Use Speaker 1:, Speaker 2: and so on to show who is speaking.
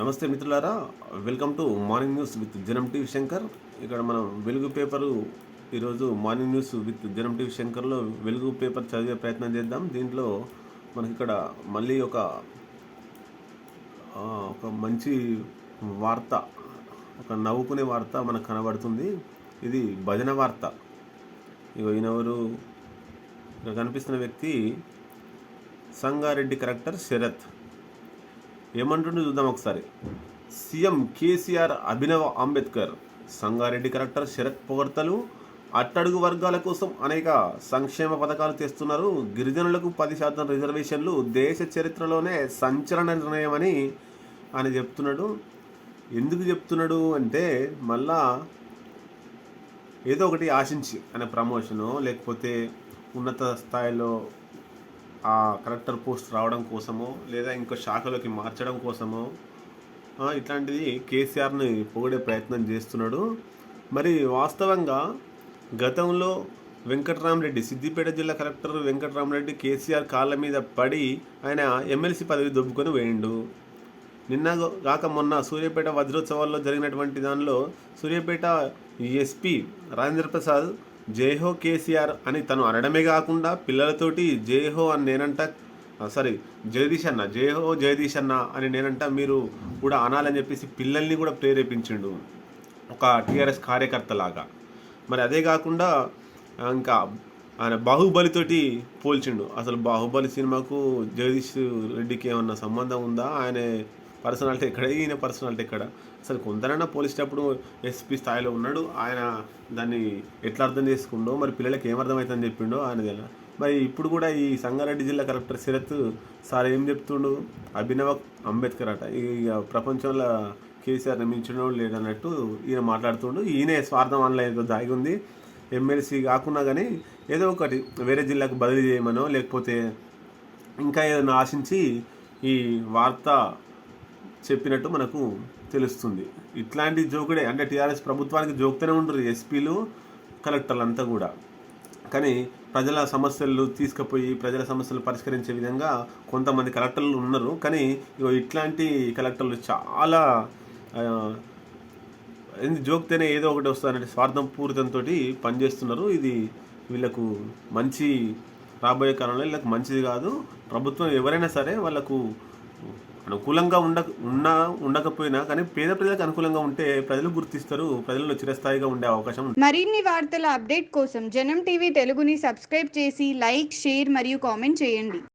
Speaker 1: నమస్తే మిత్రులారా. Welcome to morning news with Janam TV Shankar ఇక్కడ మనం వెలుగు పేపరు ఈరోజు morning news with Janam TV శంకర్లో Velugu paper చదివే ప్రయత్నం చేద్దాం. దీంట్లో మనకి ఇక్కడ మళ్ళీ ఒక ఒక మంచి వార్త ఒక నవ్వుకునే వార్త మనకు కనబడుతుంది. ఇది భజన వార్త. ఇక ఈయనెవరు? ఇక్కడ కనిపిస్తున్న వ్యక్తి సంగారెడ్డి కరెక్టర్ శరత్. ఏమంటుండో చూద్దాం ఒకసారి. సీఎం కేసీఆర్ అభినవ్ అంబేద్కర్ సంగారెడ్డి కలెక్టర్ శరత్ పొగడ్తలు అట్టడుగు వర్గాల కోసం అనేక సంక్షేమ పథకాలు తెస్తున్నారు గిరిజనులకు పది శాతం రిజర్వేషన్లు దేశ చరిత్రలోనే సంచలన నిర్ణయమని ఆయన చెప్తున్నాడు. ఎందుకు చెప్తున్నాడు అంటే మళ్ళా ఏదో ఒకటి ఆశించి ఆయన ప్రమోషను లేకపోతే ఉన్నత స్థాయిలో ఆ కలెక్టర్ పోస్ట్ రావడం కోసమో లేదా ఇంకో శాఖలోకి మార్చడం కోసమో ఇట్లాంటిది కేసీఆర్ని పొగిడే ప్రయత్నం చేస్తున్నాడు. మరి వాస్తవంగా గతంలో వెంకటరామరెడ్డి సిద్దిపేట జిల్లా కలెక్టర్ వెంకటరామరెడ్డి కేసీఆర్ కాళ్ళ మీద పడి ఆయన ఎమ్మెల్సీ పదవి దొబ్బుకొని వేయండు నిన్న కాక మొన్న సూర్యాపేట వజ్రోత్సవాల్లో జరిగినటువంటి దానిలో సూర్యాపేట ఎస్పీ రాజేంద్ర ప్రసాద్ జయహో కేసీఆర్ అని తను అనడమే కాకుండా పిల్లలతోటి జయహో అని నేనంట సారీ జగదీష్ అన్న జయహో జగదీష్ అన్న అని నేనంట మీరు కూడా అనాలని చెప్పేసి పిల్లల్ని కూడా ప్రేరేపించిండు ఒక టీఆర్ఎస్ కార్యకర్తలాగా. మరి అదే కాకుండా ఇంకా ఆయన బాహుబలితోటి పోల్చిండు. అసలు బాహుబలి సినిమాకు జగదీష్ రెడ్డికి ఏమన్నా సంబంధం ఉందా? ఆయన పర్సనాలిటీ ఎక్కడ ఈయన పర్సనాలిటీ ఎక్కడ? అసలు కొందరైనా పోలీసేటప్పుడు ఎస్పీ స్థాయిలో ఉన్నాడు ఆయన దాన్ని ఎట్లా అర్థం చేసుకుండో మరి పిల్లలకి ఏమర్థమవుతుందని చెప్పిండో ఆయన తెల మరి ఇప్పుడు కూడా ఈ సంగారెడ్డి జిల్లా కలెక్టర్ శరత్ సార్ ఏం చెప్తుండు? అభినవ అంబేద్కర్ అట ఇక ప్రపంచంలో కేసీఆర్ నియమించడం లేదన్నట్టు ఈయన మాట్లాడుతుండు. ఈయనే స్వార్థం ఆన్లైన్తో దాగి ఉంది. ఎమ్మెల్సీ కాకున్నా కానీ ఏదో ఒకటి వేరే జిల్లాకు బదిలీ చేయమనో లేకపోతే ఇంకా ఏదైనా ఆశించి ఈ వార్త చెప్పినట్టు మనకు తెలుస్తుంది. ఇట్లాంటి జోకుడే అంటే టీఆర్ఎస్ ప్రభుత్వానికి జోకుతూనే ఉంటారు ఎస్పీలు కలెక్టర్లు అంతా కూడా. కానీ ప్రజల సమస్యలు తీసుకుపోయి ప్రజల సమస్యలు పరిష్కరించే విధంగా కొంతమంది కలెక్టర్లు ఉన్నారు. కానీ ఇగో ఇట్లాంటి కలెక్టర్లు చాలా ఏంది జోక్తేనే ఏదో ఒకటి వస్తుందంటే స్వార్థం పూరితంతో పనిచేస్తున్నారు. ఇది వీళ్ళకు మంచి రాబోయే కాలంలో వీళ్ళకి మంచిది కాదు. ప్రభుత్వం ఎవరైనా సరే వాళ్ళకు అనుకూలంగా ఉండ ఉన్నా ఉండకపోయినా కానీ పేద ప్రజలకు అనుకూలంగా ఉంటే ప్రజలు గుర్తిస్తారు ప్రజల్లో చిరస్థాయిగా ఉండే అవకాశం
Speaker 2: మరిన్ని వార్తల అప్డేట్ కోసం జనం టీవీ తెలుగుని సబ్స్క్రైబ్ చేసి లైక్ షేర్ మరియు కామెంట్ చేయండి.